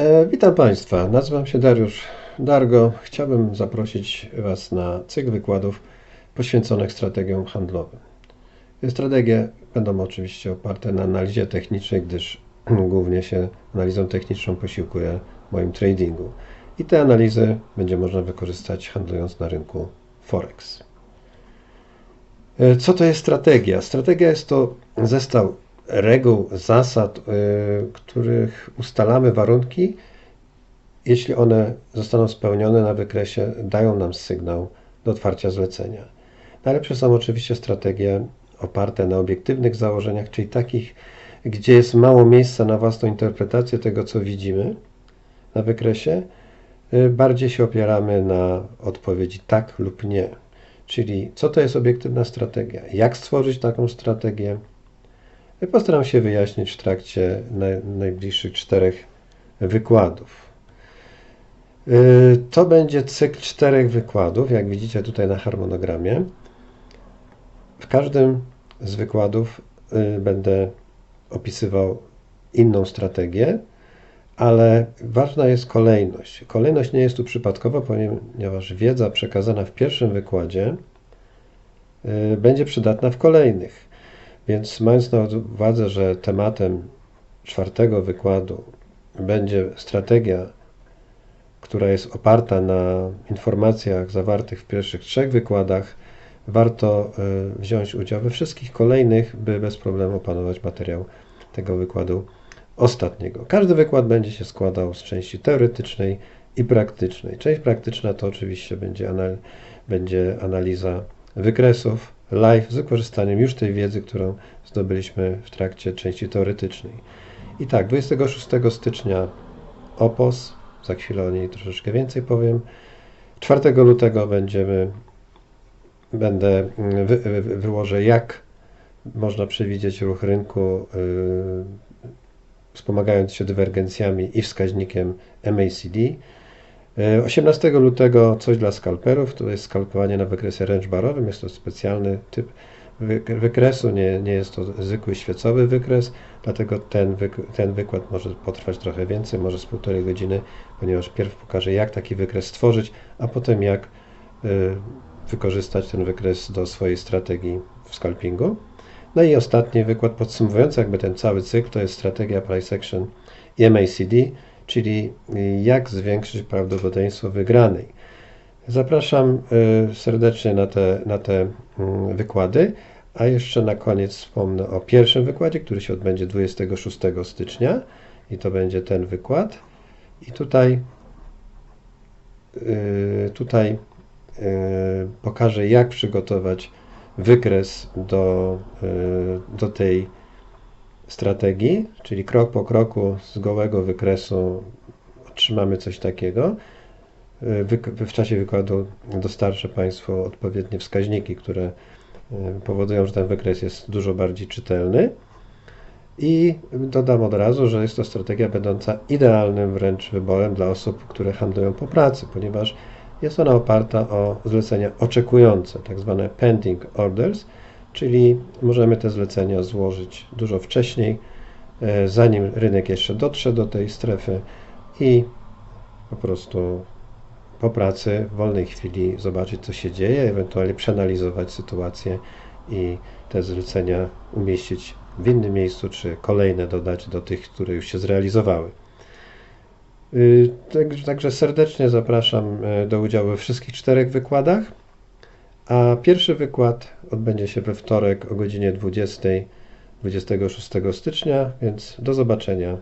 E, witam Państwa, nazywam się Dariusz Dargo. Chciałbym zaprosić Was na cykl wykładów poświęconych strategiom handlowym. Strategie będą oczywiście oparte na analizie technicznej, gdyż głównie się analizą techniczną posiłkuję w moim tradingu. I te analizy będzie można wykorzystać handlując na rynku Forex. E, co to jest strategia? Strategia jest to zestaw reguł, zasad, y, których ustalamy warunki, jeśli one zostaną spełnione na wykresie, dają nam sygnał do otwarcia zlecenia. Najlepsze są oczywiście strategie oparte na obiektywnych założeniach, czyli takich, gdzie jest mało miejsca na własną interpretację tego, co widzimy na wykresie. Y, bardziej się opieramy na odpowiedzi tak lub nie. Czyli co to jest obiektywna strategia? Jak stworzyć taką strategię? Postaram się wyjaśnić w trakcie najbliższych czterech wykładów. Y, to będzie cykl czterech wykładów, jak widzicie tutaj na harmonogramie. W każdym z wykładów y, będę opisywał inną strategię, ale ważna jest kolejność. Kolejność nie jest tu przypadkowa, ponieważ wiedza przekazana w pierwszym wykładzie y, będzie przydatna w kolejnych. Więc mając na uwadze, że tematem czwartego wykładu będzie strategia, która jest oparta na informacjach zawartych w pierwszych trzech wykładach, warto e, wziąć udział we wszystkich kolejnych, by bez problemu opanować materiał tego wykładu ostatniego. Każdy wykład będzie się składał z części teoretycznej i praktycznej. Część praktyczna to oczywiście będzie, anal będzie analiza wykresów, live z wykorzystaniem już tej wiedzy, którą zdobyliśmy w trakcie części teoretycznej. I tak, 26 stycznia OPOS, za chwilę o niej troszeczkę więcej powiem. 4 lutego będziemy, będę, wy, wy, wyłożę jak można przewidzieć ruch rynku, yy, wspomagając się dywergencjami i wskaźnikiem MACD. 18 e, lutego coś dla skalperów, to jest skalpowanie na wykresie range barowym, jest to specjalny typ wykresu, nie, nie jest to zwykły świecowy wykres, dlatego ten, wyk ten wykład może potrwać trochę więcej, może z półtorej godziny, ponieważ pierw pokażę jak taki wykres stworzyć, a potem jak y, wykorzystać ten wykres do swojej strategii w scalpingu. No i ostatni wykład podsumowujący jakby ten cały cykl to jest strategia price action i MACD, czyli jak zwiększyć prawdopodobieństwo wygranej. Zapraszam y, serdecznie na te, na te mm, wykłady, a jeszcze na koniec wspomnę o pierwszym wykładzie, który się odbędzie 26 stycznia i to będzie ten wykład. I tutaj, y, tutaj y, pokażę, jak przygotować wykres do, do tej strategii, czyli krok po kroku z gołego wykresu otrzymamy coś takiego. W czasie wykładu dostarczę Państwu odpowiednie wskaźniki, które e, powodują, że ten wykres jest dużo bardziej czytelny. I dodam od razu, że jest to strategia będąca idealnym wręcz wyborem dla osób, które handlują po pracy, ponieważ jest ona oparta o zlecenia oczekujące, tak zwane pending orders, czyli możemy te zlecenia złożyć dużo wcześniej, e, zanim rynek jeszcze dotrze do tej strefy i po prostu po pracy w wolnej chwili zobaczyć, co się dzieje, ewentualnie przeanalizować sytuację i te zlecenia umieścić w innym miejscu, czy kolejne dodać do tych, które już się zrealizowały. Y, także serdecznie zapraszam e, do udziału we wszystkich czterech wykładach. A pierwszy wykład odbędzie się we wtorek o godzinie 20, 26 stycznia, więc do zobaczenia